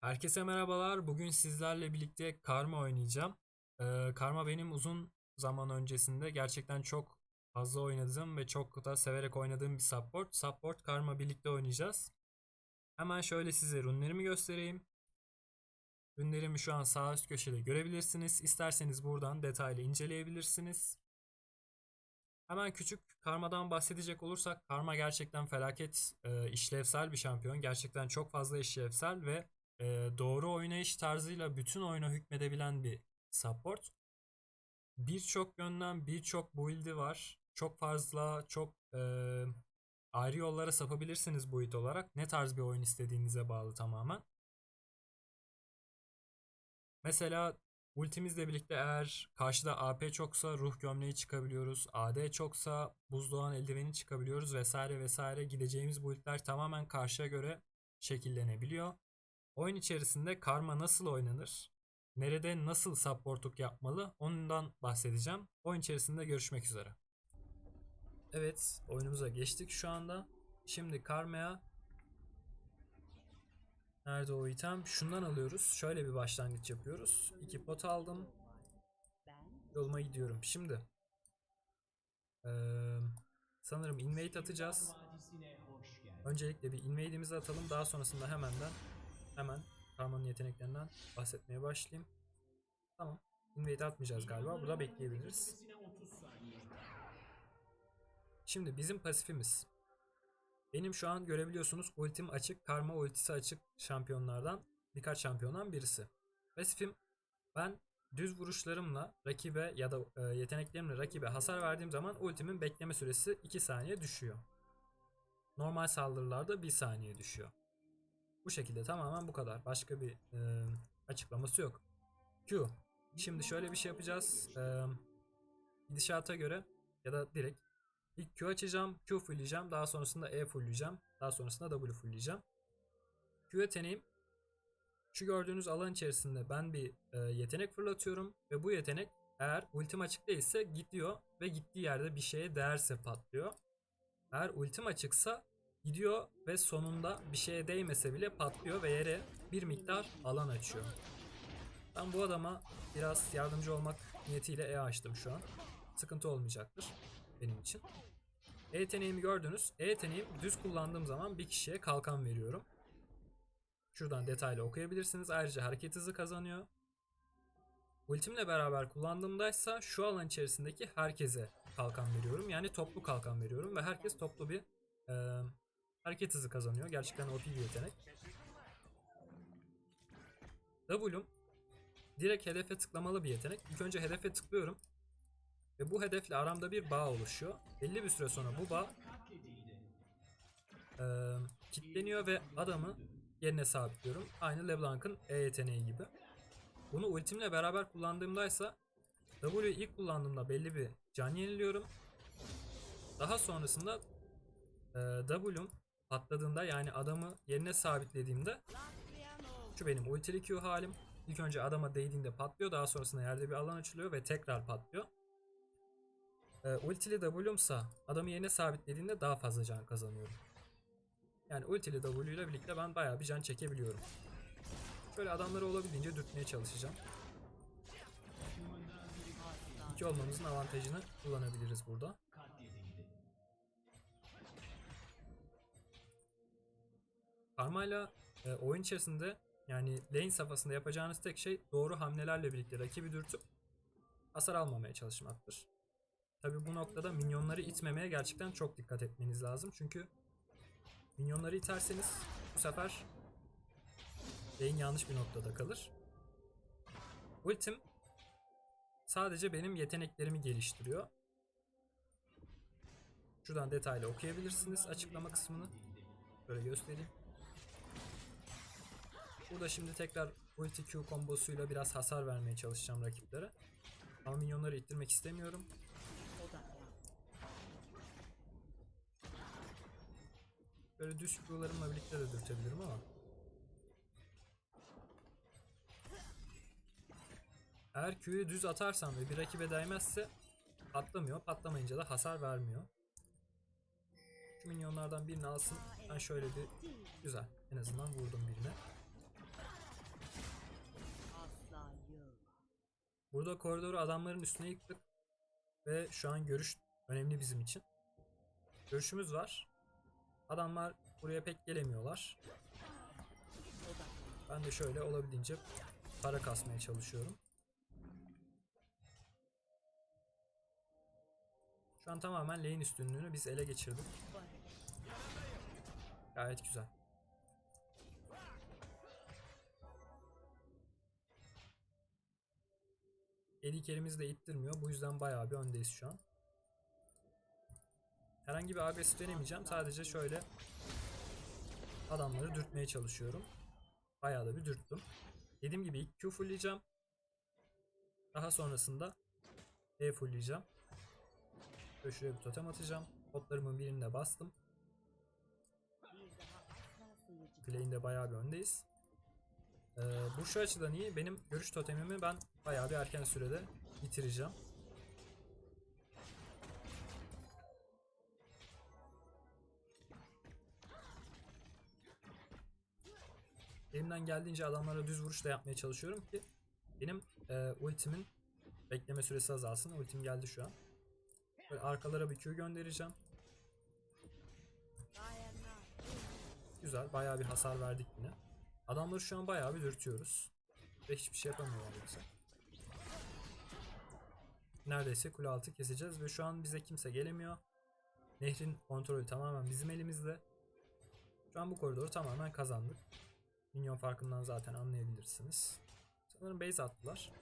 Herkese merhabalar. Bugün sizlerle birlikte Karma oynayacağım. Ee, Karma benim uzun zaman öncesinde gerçekten çok fazla oynadığım ve çok da severek oynadığım bir support. Support Karma birlikte oynayacağız. Hemen şöyle size runlerimi göstereyim. Runlerimi şu an sağ üst köşede görebilirsiniz. İsterseniz buradan detaylı inceleyebilirsiniz. Hemen küçük Karma'dan bahsedecek olursak Karma gerçekten felaket e, işlevsel bir şampiyon. Gerçekten çok fazla işlevsel ve e, doğru oynayış tarzıyla bütün oyuna hükmedebilen bir support. Birçok yönden birçok build'i var. Çok fazla çok e, ayrı yollara sapabilirsiniz build olarak. Ne tarz bir oyun istediğinize bağlı tamamen. Mesela ultimizle birlikte eğer karşıda AP çoksa ruh gömleği çıkabiliyoruz. AD çoksa buzdoğan eldiveni çıkabiliyoruz vesaire vesaire. Gideceğimiz build'ler tamamen karşıya göre şekillenebiliyor. Oyun içerisinde karma nasıl oynanır? Nerede nasıl supportluk yapmalı? Ondan bahsedeceğim. Oyun içerisinde görüşmek üzere. Evet, oyunumuza geçtik şu anda. Şimdi karmaya Nerede o item? Şundan alıyoruz. Şöyle bir başlangıç yapıyoruz. İki pot aldım. Yoluma gidiyorum. Şimdi eee, sanırım invade atacağız. Öncelikle bir invade'imizi atalım. Daha sonrasında hemenden hemen Karma'nın yeteneklerinden bahsetmeye başlayayım. Tamam. Invade atmayacağız galiba. Burada bekleyebiliriz. Şimdi bizim pasifimiz. Benim şu an görebiliyorsunuz ultim açık, karma ultisi açık şampiyonlardan birkaç şampiyondan birisi. Pasifim ben düz vuruşlarımla rakibe ya da e, yeteneklerimle rakibe hasar verdiğim zaman ultimin bekleme süresi 2 saniye düşüyor. Normal saldırılarda 1 saniye düşüyor. Bu şekilde tamamen bu kadar. Başka bir e, açıklaması yok. Q. Şimdi şöyle bir şey yapacağız. E, gidişata göre ya da direkt ilk Q açacağım. Q fullleyeceğim. Daha sonrasında E fullleyeceğim. Daha sonrasında W fullleyeceğim. Q yeteneğim şu gördüğünüz alan içerisinde ben bir e, yetenek fırlatıyorum ve bu yetenek eğer ultim açık değilse gidiyor ve gittiği yerde bir şeye değerse patlıyor. Eğer ultim açıksa gidiyor ve sonunda bir şeye değmese bile patlıyor ve yere bir miktar alan açıyor. Ben bu adama biraz yardımcı olmak niyetiyle E açtım şu an. Sıkıntı olmayacaktır benim için. E yeteneğimi gördünüz. E yeteneğim düz kullandığım zaman bir kişiye kalkan veriyorum. Şuradan detaylı okuyabilirsiniz. Ayrıca hareket hızı kazanıyor. Ultimle beraber kullandığımdaysa şu alan içerisindeki herkese kalkan veriyorum. Yani toplu kalkan veriyorum ve herkes toplu bir e, hareket hızı kazanıyor. Gerçekten OP bir yetenek. W'm direkt hedefe tıklamalı bir yetenek. İlk önce hedefe tıklıyorum. Ve bu hedefle aramda bir bağ oluşuyor. Belli bir süre sonra bu bağ e, kilitleniyor ve adamı yerine sabitliyorum. Aynı LeBlanc'ın E yeteneği gibi. Bunu ultimle beraber kullandığımdaysa W'yu ilk kullandığımda belli bir can yeniliyorum. Daha sonrasında e, W'm patladığında yani adamı yerine sabitlediğimde şu benim ultili Q halim. İlk önce adama değdiğinde patlıyor. Daha sonrasında yerde bir alan açılıyor ve tekrar patlıyor. E, ultili W'msa adamı yerine sabitlediğinde daha fazla can kazanıyorum. Yani ultili W ile birlikte ben bayağı bir can çekebiliyorum. Şöyle adamları olabildiğince dürtmeye çalışacağım. İki olmamızın avantajını kullanabiliriz burada. Karmayla e, oyun içerisinde yani lane safhasında yapacağınız tek şey doğru hamlelerle birlikte rakibi dürtüp hasar almamaya çalışmaktır. Tabi bu noktada minyonları itmemeye gerçekten çok dikkat etmeniz lazım. Çünkü minyonları iterseniz bu sefer lane yanlış bir noktada kalır. Ultim sadece benim yeteneklerimi geliştiriyor. Şuradan detaylı okuyabilirsiniz açıklama kısmını. Böyle göstereyim. Burada şimdi tekrar ulti Q kombosuyla biraz hasar vermeye çalışacağım rakiplere. Ama minyonları ittirmek istemiyorum. Böyle düz Q'larımla birlikte de dürtebilirim ama. Eğer Q'yu düz atarsam ve bir rakibe değmezse patlamıyor. Patlamayınca da hasar vermiyor. Şu minyonlardan birini alsın. Ben şöyle bir güzel. En azından vurdum birine. Burada koridoru adamların üstüne yıktık. Ve şu an görüş önemli bizim için. Görüşümüz var. Adamlar buraya pek gelemiyorlar. Ben de şöyle olabildiğince para kasmaya çalışıyorum. Şu an tamamen lane üstünlüğünü biz ele geçirdik. Gayet güzel. Elik elimizi de ittirmiyor. Bu yüzden bayağı bir öndeyiz şu an. Herhangi bir agresif denemeyeceğim. Sadece şöyle adamları dürtmeye çalışıyorum. Bayağı da bir dürttüm. Dediğim gibi ilk Q fullleyeceğim. Daha sonrasında E fullleyeceğim. Şöyle şuraya bir totem atacağım. Potlarımın birini de bastım. Play'inde bayağı bir öndeyiz. Ee, bu şu açıdan iyi. Benim görüş totemimi ben bayağı bir erken sürede bitireceğim. Elimden geldiğince adamlara düz vuruş da yapmaya çalışıyorum ki benim e, ultimin bekleme süresi azalsın. Ultim geldi şu an. Böyle arkalara bir Q göndereceğim. Güzel. Bayağı bir hasar verdik yine. Adamları şu an bayağı bir dürtüyoruz. Ve hiçbir şey yapamıyorlar yoksa. Neredeyse kule altı keseceğiz ve şu an bize kimse gelemiyor. Nehrin kontrolü tamamen bizim elimizde. Şu an bu koridoru tamamen kazandık. Minyon farkından zaten anlayabilirsiniz. Sanırım base attılar.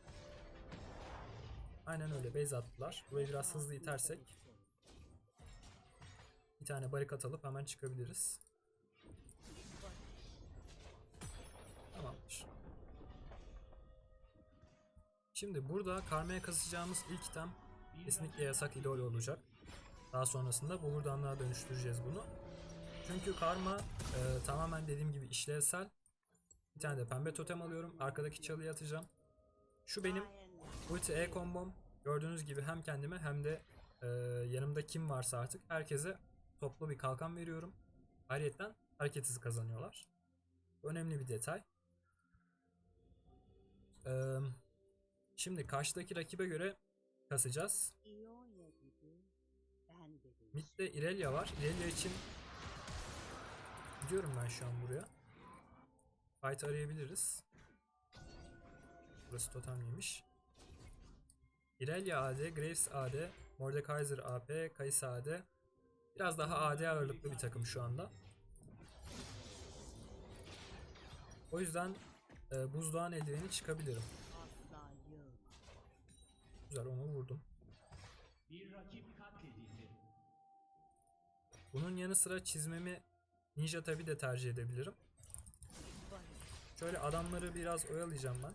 Aynen öyle base attılar. Burayı biraz hızlı itersek bir tane barikat alıp hemen çıkabiliriz. Tamamdır. Şimdi burada karmaya kasacağımız ilk item kesinlikle yasak idol olacak. Daha sonrasında bu hurdanlığa dönüştüreceğiz bunu. Çünkü karma e, tamamen dediğim gibi işlevsel. Bir tane de pembe totem alıyorum. Arkadaki çalıya atacağım. Şu benim ulti E kombom. Gördüğünüz gibi hem kendime hem de e, yanımda kim varsa artık herkese toplu bir kalkan veriyorum. Ayrıca hareket hızı kazanıyorlar. Önemli bir detay. Ee, şimdi karşıdaki rakibe göre kasacağız. Mid'de Irelia var. Irelia için gidiyorum ben şu an buraya. Fight arayabiliriz. Burası totem yemiş. Irelia AD, Graves AD, Mordekaiser AP, Kayısı AD. Biraz daha AD ağırlıklı bir takım şu anda. O yüzden e, buzdoğan eldiveni çıkabilirim. Güzel onu vurdum. Bunun yanı sıra çizmemi Ninja tabi de tercih edebilirim. Şöyle adamları biraz oyalayacağım ben.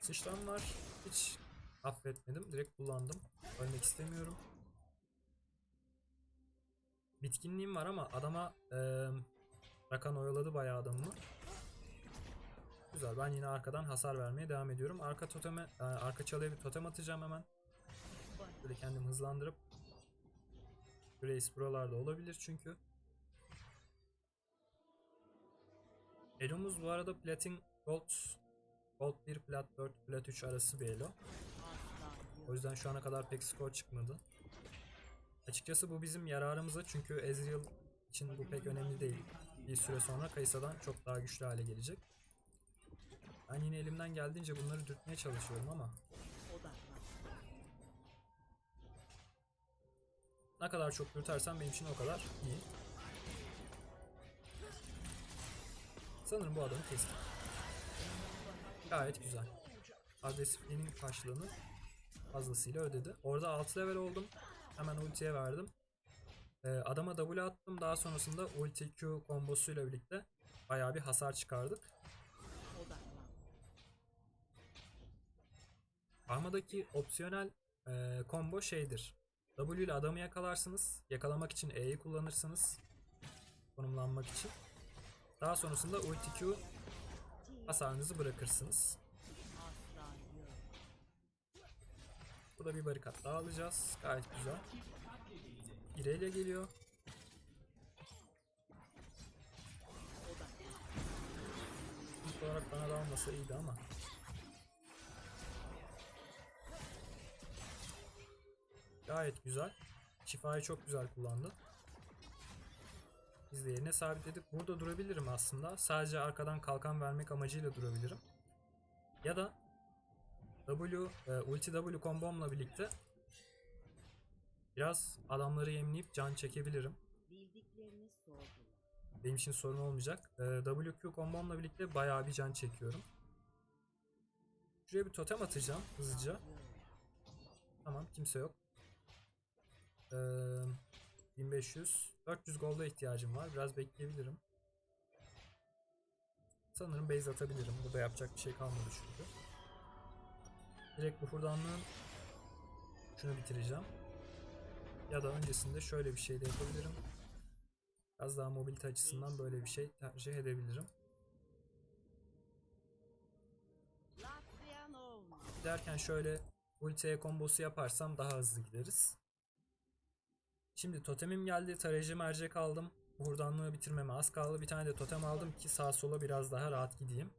Sıçram var. Hiç affetmedim. Direkt kullandım. Ölmek istemiyorum. Bitkinliğim var ama adama eee Rakan oyaladı bayağı adamımı. Güzel. Ben yine arkadan hasar vermeye devam ediyorum. Arka toteme, e, arka çalıya bir totem atacağım hemen. Böyle kendimi hızlandırıp Grace buralarda olabilir çünkü. Elo'muz bu arada Platin Gold Gold 1, Plat 4, Plat 3 arası bir Elo. O yüzden şu ana kadar pek skor çıkmadı. Açıkçası bu bizim yararımıza çünkü Ezreal için bu pek önemli değil. Bir süre sonra Kayısa'dan çok daha güçlü hale gelecek. Ben yine elimden geldiğince bunları dürtmeye çalışıyorum ama ne kadar çok dürtersem benim için o kadar iyi. Sanırım bu adamı kestim. Gayet güzel. Agresifliğinin karşılığını fazlasıyla ödedi. Orada 6 level oldum. Hemen ultiye verdim. Ee, adama W attım. Daha sonrasında ulti Q kombosuyla birlikte bayağı bir hasar çıkardık. Armadaki opsiyonel e, combo şeydir. W ile adamı yakalarsınız. Yakalamak için E'yi kullanırsınız. Konumlanmak için. Daha sonrasında ulti Q hasarınızı bırakırsınız. Burada bir barikat daha alacağız. Gayet güzel. İrelia geliyor. İlk olarak bana da almasa iyiydi ama. Gayet güzel. Şifayı çok güzel kullandı. Biz de yerine sabitledik. Burada durabilirim aslında. Sadece arkadan kalkan vermek amacıyla durabilirim. Ya da W, e, ulti W kombomla birlikte biraz adamları yemleyip can çekebilirim. Bildiklerini sordular. Benim için sorun olmayacak. Ee, WQ kombomla birlikte bayağı bir can çekiyorum. Şuraya bir totem atacağım hızlıca. Tamam kimse yok. Ee, 1500. 400 golda ihtiyacım var. Biraz bekleyebilirim. Sanırım base atabilirim. Burada yapacak bir şey kalmadı çünkü. Direkt bu hurdanlığın şunu bitireceğim. Ya da öncesinde şöyle bir şey de yapabilirim. Biraz daha mobilite açısından böyle bir şey tercih edebilirim. Giderken şöyle ultiye kombosu yaparsam daha hızlı gideriz. Şimdi totemim geldi. Tarayıcı mercek aldım. Hurdanlığı bitirmeme az kaldı. Bir tane de totem aldım ki sağa sola biraz daha rahat gideyim.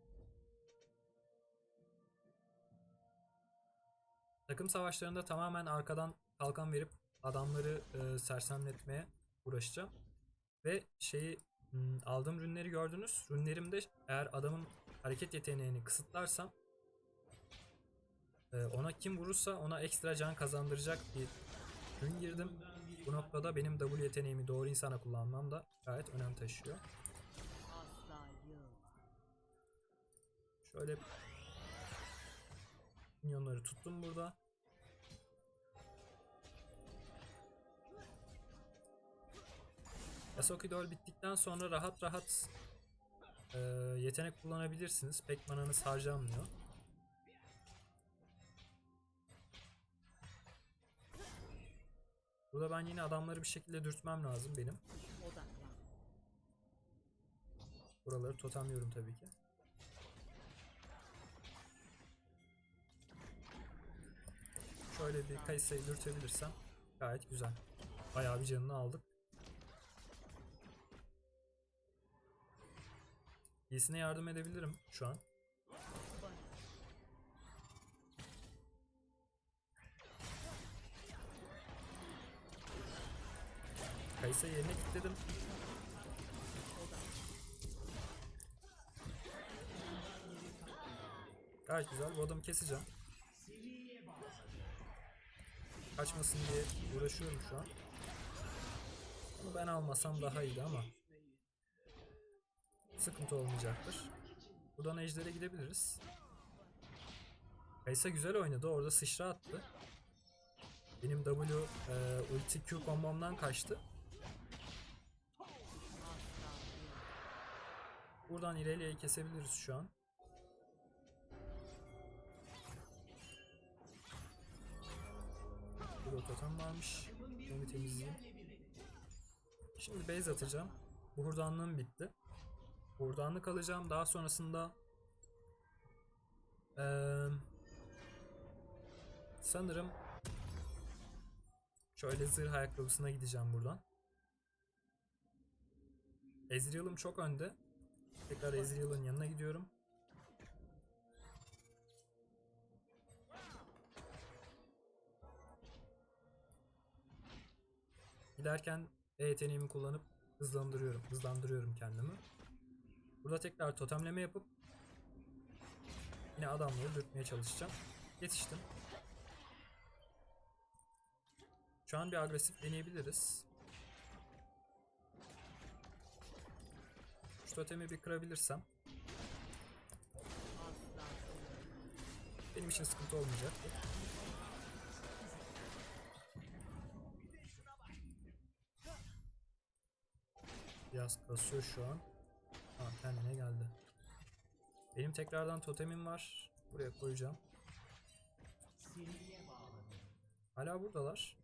Takım savaşlarında tamamen arkadan kalkan verip adamları e, sersemletmeye uğraşacağım. Ve şeyi hmm, aldığım rünleri gördünüz. Rünlerimde eğer adamın hareket yeteneğini kısıtlarsam ee, ona kim vurursa ona ekstra can kazandıracak bir ürün girdim. Bu noktada benim W yeteneğimi doğru insana kullanmam da gayet önem taşıyor. Şöyle minyonları tuttum burada. Yasuoki Dol bittikten sonra rahat rahat e, yetenek kullanabilirsiniz. Pek mananız harcanmıyor. Burada ben yine adamları bir şekilde dürtmem lazım benim. Buraları totemliyorum tabii ki. Şöyle bir Kayısı'yı dürtebilirsem gayet güzel. Bayağı bir canını aldık. İyisine yardım edebilirim şu an. Kayısı yerine kilitledim. Gayet güzel. Bu adamı keseceğim. Kaçmasın diye uğraşıyorum şu an. Bunu ben almasam daha iyiydi ama. Sıkıntı olmayacaktır. Buradan ejdere gidebiliriz. Kaysa güzel oynadı. Orada sıçra attı. Benim W e, ulti Q kombomdan kaçtı. Buradan İrelia'yı kesebiliriz şu an. Burada totem varmış. Onu temizleyeyim. Şimdi base atacağım. Bu hurdanlığım bitti. Hurdanlık alacağım. Daha sonrasında eee, sanırım şöyle zırh ayakkabısına gideceğim buradan. Ezreal'ım çok önde. Tekrar Ezreal'ın yanına gidiyorum. Giderken E yeteneğimi kullanıp hızlandırıyorum. Hızlandırıyorum kendimi. Burada tekrar totemleme yapıp yine adamları dürtmeye çalışacağım. Yetiştim. Şu an bir agresif deneyebiliriz. Şu totemi bir kırabilirsem benim için sıkıntı olmayacak. Biraz kasıyor şu an. Ha, kendine geldi. Benim tekrardan totemim var. Buraya koyacağım. Hala buradalar.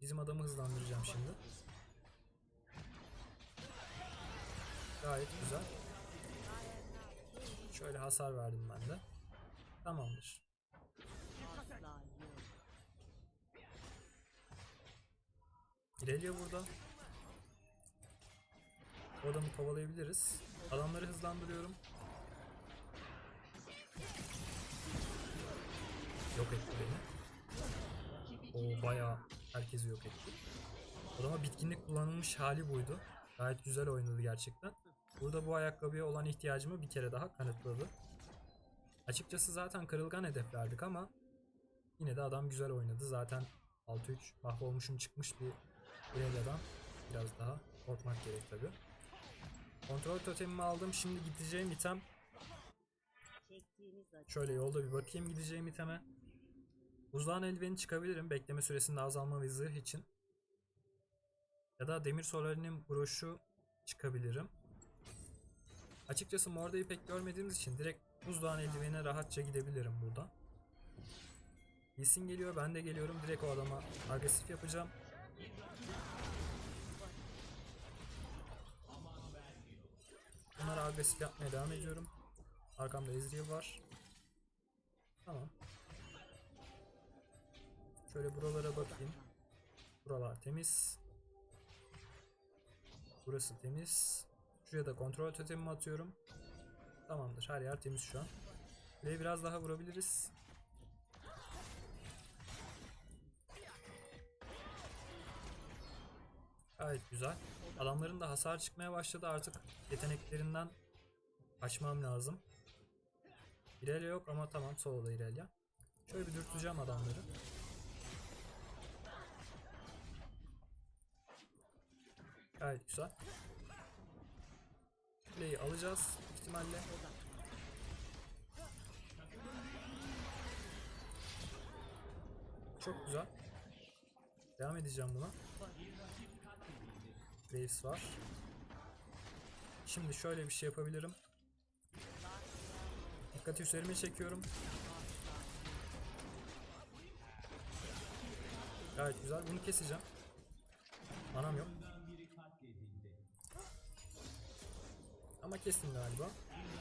Bizim adamı hızlandıracağım şimdi. Gayet güzel. Şöyle hasar verdim ben de. Tamamdır. İrelia burada. O adamı kovalayabiliriz. Adamları hızlandırıyorum. Yok etti beni. O bayağı herkesi yok etti. Adama bitkinlik kullanılmış hali buydu. Gayet güzel oynadı gerçekten. Burada bu ayakkabıya olan ihtiyacımı bir kere daha kanıtladı. Açıkçası zaten kırılgan hedeflerdik ama yine de adam güzel oynadı. Zaten 6-3 mahvolmuşum çıkmış bir Irelia'dan biraz daha korkmak gerek tabi. Kontrol totemimi aldım. Şimdi gideceğim item. Şöyle yolda bir bakayım gideceğim iteme. Buzdağın eldiveni çıkabilirim bekleme süresinde azalma ve zırh için. Ya da demir solarinin broşu çıkabilirim. Açıkçası Morda'yı pek görmediğimiz için direkt buzdağın eldivenine rahatça gidebilirim burada. Lisin geliyor ben de geliyorum direkt o adama agresif yapacağım. Bunlara agresif yapmaya devam ediyorum. Arkamda Ezreal var. Tamam. Şöyle buralara bakayım. Buralar temiz. Burası temiz. Şuraya da kontrol totemimi atıyorum. Tamamdır. Her yer temiz şu an. Buraya biraz daha vurabiliriz. Gayet güzel. Adamların da hasar çıkmaya başladı. Artık yeteneklerinden açmam lazım. İrelia yok ama tamam soloda İrelia. Şöyle bir dürteceğim adamları. Gayet güzel. Kuleyi alacağız ihtimalle. Çok güzel. Devam edeceğim buna. Graves var. Şimdi şöyle bir şey yapabilirim. Dikkati üzerime çekiyorum. Gayet güzel. Bunu keseceğim. Manam yok. Ama kestim galiba.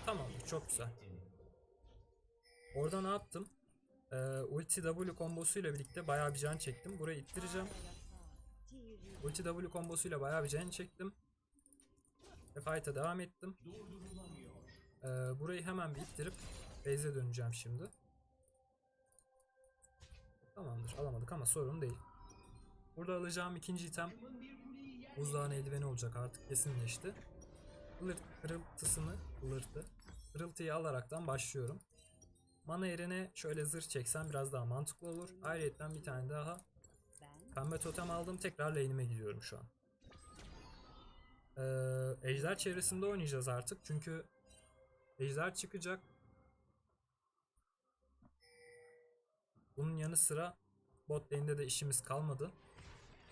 Tamamdır. Çok güzel. Orada ne yaptım? Ee, ulti W kombosuyla birlikte bayağı bir can çektim. Burayı ittireceğim. Ulti W kombosuyla bayağı bir can çektim. Ve fight'a devam ettim. Ee, burayı hemen bir ittirip base'e döneceğim şimdi. Tamamdır alamadık ama sorun değil. Burada alacağım ikinci item buzdağın eldiveni olacak artık kesinleşti. Hırt hırıltısını hırıltı hırıltıyı alaraktan başlıyorum. Mana yerine şöyle zırh çeksem biraz daha mantıklı olur. Ayrıca bir tane daha Pembe totem aldım. Tekrar lane'ime gidiyorum şu an. Ee, ejder çevresinde oynayacağız artık. Çünkü ejder çıkacak. Bunun yanı sıra bot lane'de de işimiz kalmadı.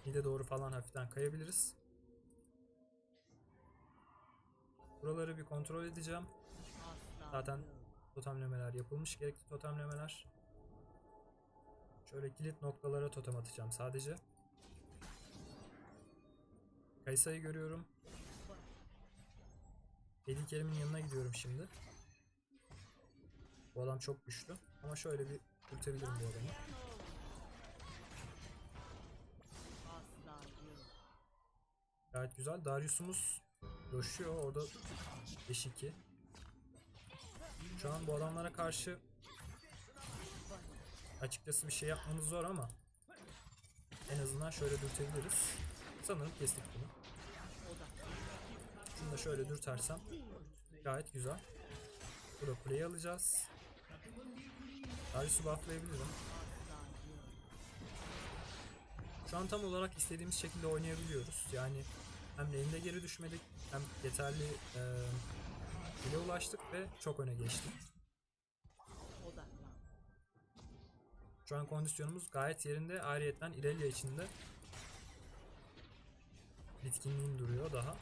Mide doğru falan hafiften kayabiliriz. Buraları bir kontrol edeceğim. Zaten totemlemeler yapılmış. Gerekli totemlemeler. Şöyle kilit noktalara totem atacağım sadece. Kaysa'yı görüyorum. Eddie Kerim'in yanına gidiyorum şimdi. Bu adam çok güçlü. Ama şöyle bir kurtarabilirim bu adamı. Gayet güzel. Darius'umuz coşuyor. Orada 5-2. Şu an bu adamlara karşı açıkçası bir şey yapmamız zor ama en azından şöyle dürtebiliriz. Sanırım kestik bunu. Şunu da şöyle dürtersem gayet güzel. Burada kuleyi alacağız. Darius'u bufflayabilirim. Şu an tam olarak istediğimiz şekilde oynayabiliyoruz. Yani hem lane'de geri düşmedik hem yeterli e, bile ulaştık ve çok öne geçtik. Şu an kondisyonumuz gayet yerinde. Ayrıyeten Irelia içinde. Bitkinliğim duruyor daha.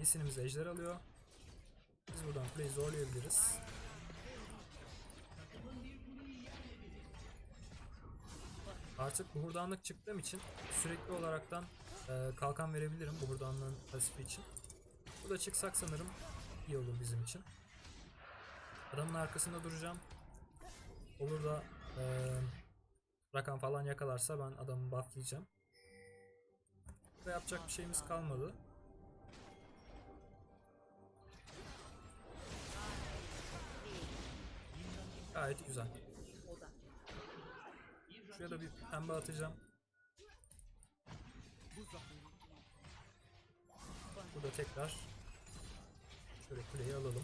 Lisinimiz ejder alıyor. Biz buradan play zorlayabiliriz. Artık buhurdanlık çıktığım için sürekli olaraktan e, kalkan verebilirim buhurdanlığın pasifi için. Bu da çıksak sanırım iyi olur bizim için. Adamın arkasında duracağım. Olur da e, rakam falan yakalarsa ben adamı bufflayacağım. Burada yapacak bir şeyimiz kalmadı. Gayet güzel. Şuraya da bir pembe atacağım. Burada tekrar şöyle kuleyi alalım.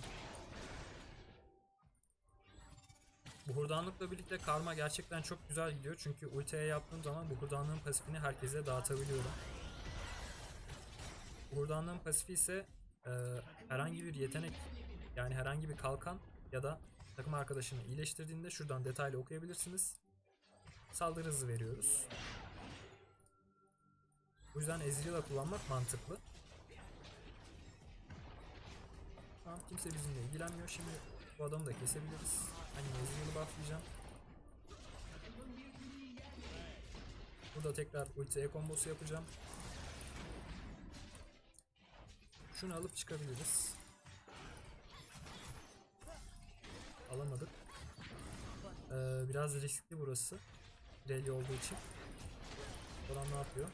Bu hurdanlıkla birlikte karma gerçekten çok güzel gidiyor. Çünkü ultiye yaptığım zaman bu hurdanlığın pasifini herkese dağıtabiliyorum. Bu hurdanlığın pasifi ise e, herhangi bir yetenek yani herhangi bir kalkan ya da takım arkadaşını iyileştirdiğinde şuradan detaylı okuyabilirsiniz. Saldırı hızı veriyoruz. Bu yüzden Ezreal'a kullanmak mantıklı. Tamam kimse bizimle ilgilenmiyor. Şimdi bu adamı da kesebiliriz. Hani Ezreal'ı bufflayacağım. Burada tekrar ulti E kombosu yapacağım. Şunu alıp çıkabiliriz. Alamadık. Ee, biraz riskli burası. Rally olduğu için. Adam ne yapıyor?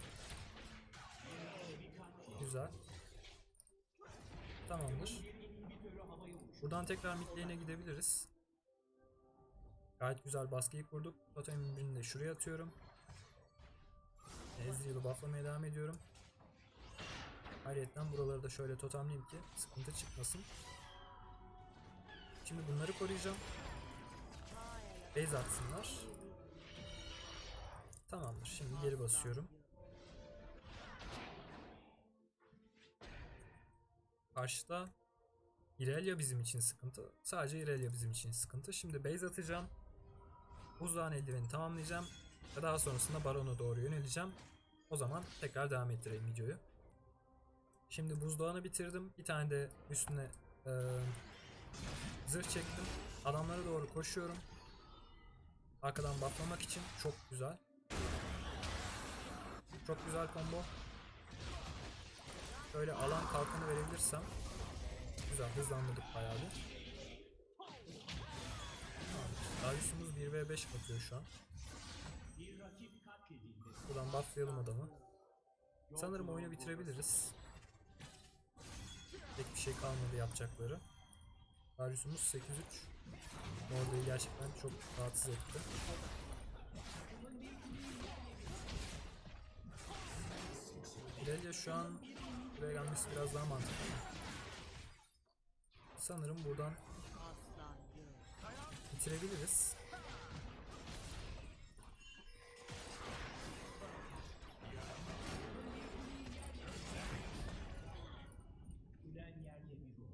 Güzel. Tamamdır. Buradan tekrar mid gidebiliriz. Gayet güzel baskıyı kurduk. Totemin birini de şuraya atıyorum. Ezreal'ı bufflamaya devam ediyorum. Ayrıca buraları da şöyle totemleyeyim ki sıkıntı çıkmasın. Şimdi bunları koruyacağım. Base atsınlar. Tamamdır. Şimdi geri basıyorum. Karşıda Irelia bizim için sıkıntı. Sadece Irelia bizim için sıkıntı. Şimdi base atacağım. Buzdağın eldiveni tamamlayacağım. Ve daha sonrasında Baron'a doğru yöneleceğim. O zaman tekrar devam ettireyim videoyu. Şimdi buzdağını bitirdim. Bir tane de üstüne eee, zırh çektim. Adamlara doğru koşuyorum. Arkadan bufflamak için çok güzel. Çok güzel combo. Şöyle alan kalkanı verebilirsem. Güzel hızlandırdık bayağı bir. Darius'umuz 1v5 atıyor şu an. Buradan bufflayalım adamı. Sanırım oyunu bitirebiliriz. Pek bir şey kalmadı yapacakları. Darius'umuz 8-3. Morda'yı gerçekten çok rahatsız etti. Irelia şu an buraya gelmesi biraz daha mantıklı. Sanırım buradan. Bitirebiliriz.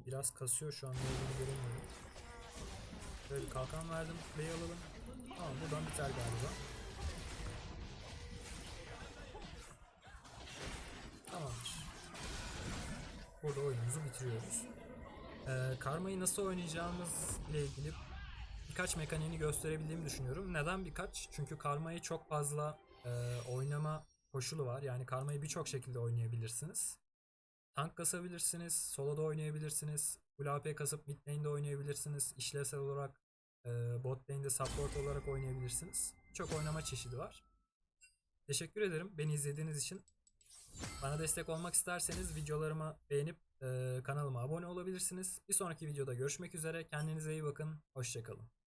Biraz kasıyor şu an ne olduğunu göremiyorum. Böyle bir kalkan verdim. Kuleyi alalım. Tamam buradan biter galiba. Tamamdır. Burada oyunumuzu bitiriyoruz. Ee, karmayı nasıl oynayacağımız ile ilgili birkaç mekaniğini gösterebildiğimi düşünüyorum. Neden birkaç? Çünkü karmayı çok fazla e, oynama koşulu var. Yani karmayı birçok şekilde oynayabilirsiniz. Tank kasabilirsiniz, soloda oynayabilirsiniz, full AP kasıp mid lane'de oynayabilirsiniz, işlevsel olarak e, bot lane'de support olarak oynayabilirsiniz. Çok oynama çeşidi var. Teşekkür ederim beni izlediğiniz için. Bana destek olmak isterseniz videolarımı beğenip e, kanalıma abone olabilirsiniz. Bir sonraki videoda görüşmek üzere. Kendinize iyi bakın. Hoşçakalın.